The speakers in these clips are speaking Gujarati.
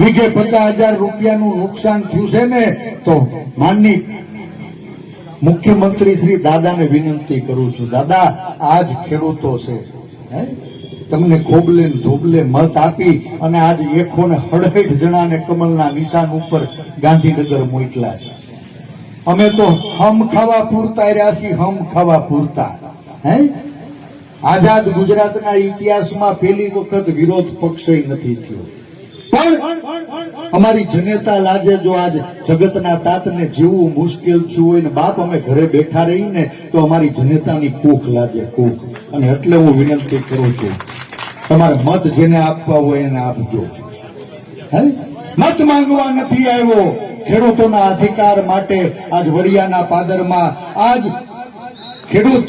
વીઘે પચાસ હજાર રૂપિયાનું નુકસાન થયું છે ને, તો માનની મુખ્યમંત્રી શ્રી દાદાને વિનંતી કરું છું, દાદા, આજ ખેડૂતો છે? તમને ખોબલે ધોબલે મત આપી અને આજ એકો ને હડહેઠ જણાને કમલના નિશાન ઉપર ગાંધીનગર મોકલા છે. અમે તો હમ ખાવા પૂરતા રહ્યા છીએ, હમ ખાવા પૂરતા, હે? આઝાદ ગુજરાતના ઇતિહાસમાં પહેલી વખત વિરોધ પક્ષ નથી થયો. અમારી જનેતા લાજે જો આજ જગતના તાતને જીવવું મુશ્કેલ થયું હોય ને બાપ અમે ઘરે બેઠા રહીને તો અમારી જનેતાની કૂખ લાગે, કૂખ. અને એટલે હું વિનંતી કરું છું, તમારે મત જેને આપવા હોય એને આપજો. હે? મત માંગવા નથી આવ્યો. ખેડૂતોના અધિકાર માટે આજ વડિયાના પાદરમાં આજ ખેડૂત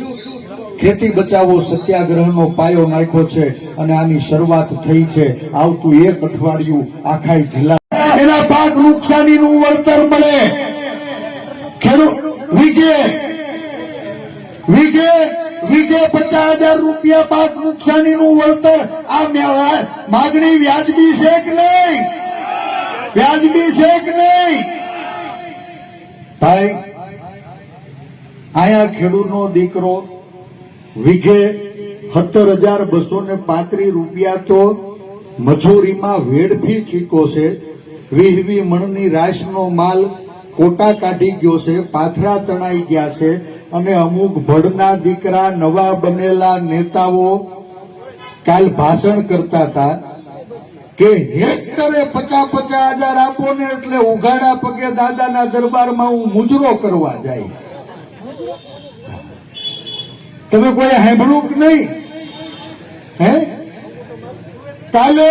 ખેતી બચાવો સત્યાગ્રહનો પાયો નાખ્યો છે અને આની શરૂઆત થઈ છે. આવતું એક અઠવાડિયું આખા જિલ્લા એના પાક નુકસાનીનું વળતર મળે. પચાસ હજાર રૂપિયા પાક નુકસાનીનું વળતર. આ માગણી વ્યાજબી છે કે નહીં? વ્યાજબી છે કે નહીં? ભાઈ આયા ખેડૂતનો દીકરો વીઘે સત્તર હજાર બસો ને પાંત્રીસ રૂપિયા તો મજૂરીમાં વેડફી ચૂક્યો છે. વીહ વી મણની રાશનો માલ કોટા કાઢી ગયો છે, પાથરા તણાઈ ગયા છે અને અમુક ભડના દીકરા, નવા બનેલા નેતાઓ કાલ ભાષણ કરતા હતા કે હેક્ટરે પચાસ પચાસ હજાર આપો ને એટલે ઉઘાડા પગે દાદાના દરબારમાં હું મુજરો કરવા જાય. તમે કોઈ સાંભળ્યું નહીં? હે? કાલે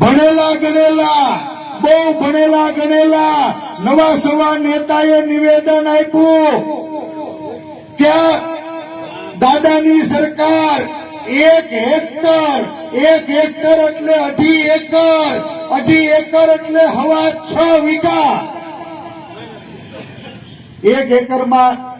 ભણેલા ગણેલા, બહુ ભણેલા ગણેલા, નવા સવા નેતાએ નિવેદન આપ્યું કે દાદાની સરકાર એક હેક્ટર એક હેક્ટર એટલે અઢી એકર અઢી એકર એટલે હવા છ વીઘા. એક એકરમાં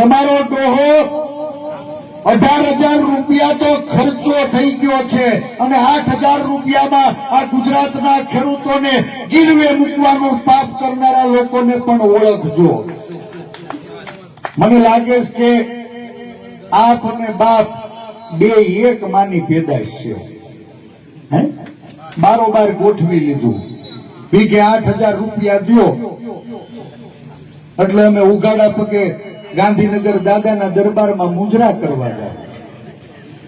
તમારો ડોહો અઢાર હજાર રૂપિયા તો ખર્ચો થઈ ગયો છે અને આઠ હજાર રૂપિયામાં આ ગુજરાતના ખેડૂતોને ગીરવે મૂકવાનું પાપ કરનારા લોકોને પણ ઓળખજો. મને લાગે છે કે આપ અને બાપ બે એક માની પેદાશ છે. હે? બારોબાર ગોઠવી લીધું. વીઘે આઠ હજાર રૂપિયા દ્યો. એટલે અમે ઉગાડા પગે ગાંધીનગર દાદાના દરબારમાં મુજરા કરવા જાય.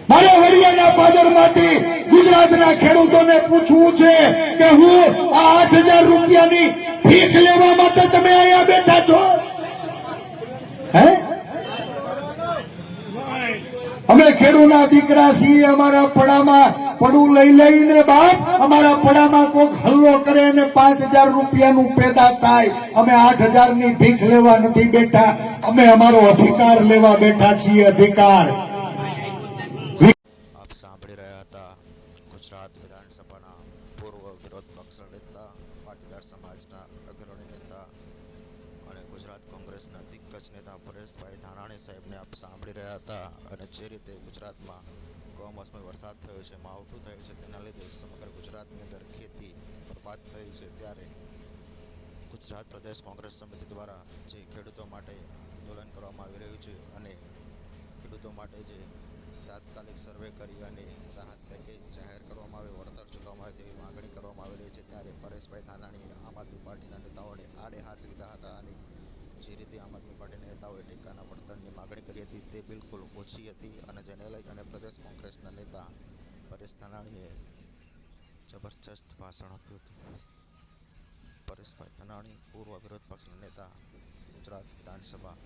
મારે હરિયાણા પાદરમાંથી ગુજરાતના ખેડૂતોને પૂછવું છે કે હું આ આઠ હજાર રૂપિયાની ફીસ લેવા માટે તમે અહીંયા બેઠા છો? હે? અમે ખેડૂના દીકરા છીએ, અમારા પડામાં પડું લઈ લઈને બાપ, અમારા પડામાં કોઈક હલ્લો કરે ને પાંચ હજાર રૂપિયાનું પેદા થાય. અમે આઠ હજારની ભીખ લેવા નથી બેઠા. અમે અમારો અધિકાર લેવા બેઠા છીએ, અધિકાર. આપ સાંભળી રહ્યા પૂર્વ વિરોધ પક્ષ નેતા, પાટીદાર સમાજના અગ્રણી નેતા અને ગુજરાત કોંગ્રેસના દિગ્ગજ નેતા પરેશભાઈ ધાનાણી સાહેબને આપ સાંભળી રહ્યા હતા અને જે રીતે ગુજરાતમાં કમોસમી વરસાદ થયો છે, માવઠું થયું છે, તેના લીધે સમગ્ર ગુજરાતની અંદર ખેતી બરબાદ થઈ છે. ત્યારે ગુજરાત પ્રદેશ કોંગ્રેસ સમિતિ દ્વારા જે ખેડૂતો માટે આંદોલન કરવામાં આવી રહ્યું છે અને ખેડૂતો માટે જે તાત્કાલિક સર્વે કરી અને રાહત પેકેજ જાહેર કરવામાં આવે, વળતર ચૂકવવામાં આવે તેવી માગણી કરવામાં આવી રહી છે. ત્યારે પરેશભાઈ ધાનાણીએ આમ આદમી પાર્ટીના નેતાઓને આડે હાથ લીધા હતા અને જે રીતે આમ આદમી પાર્ટીના નેતાઓએ ટેકાના વળતરની માગણી કરી હતી તે બિલકુલ ઓછી હતી અને જેને લઈ અને પ્રદેશ કોંગ્રેસના નેતા પરેશ ધાનાણીએ જબરજસ્ત ભાષણ આપ્યું હતું. પરેશભાઈ ધાનાણી પૂર્વ વિરોધ પક્ષના નેતા ગુજરાત વિધાનસભા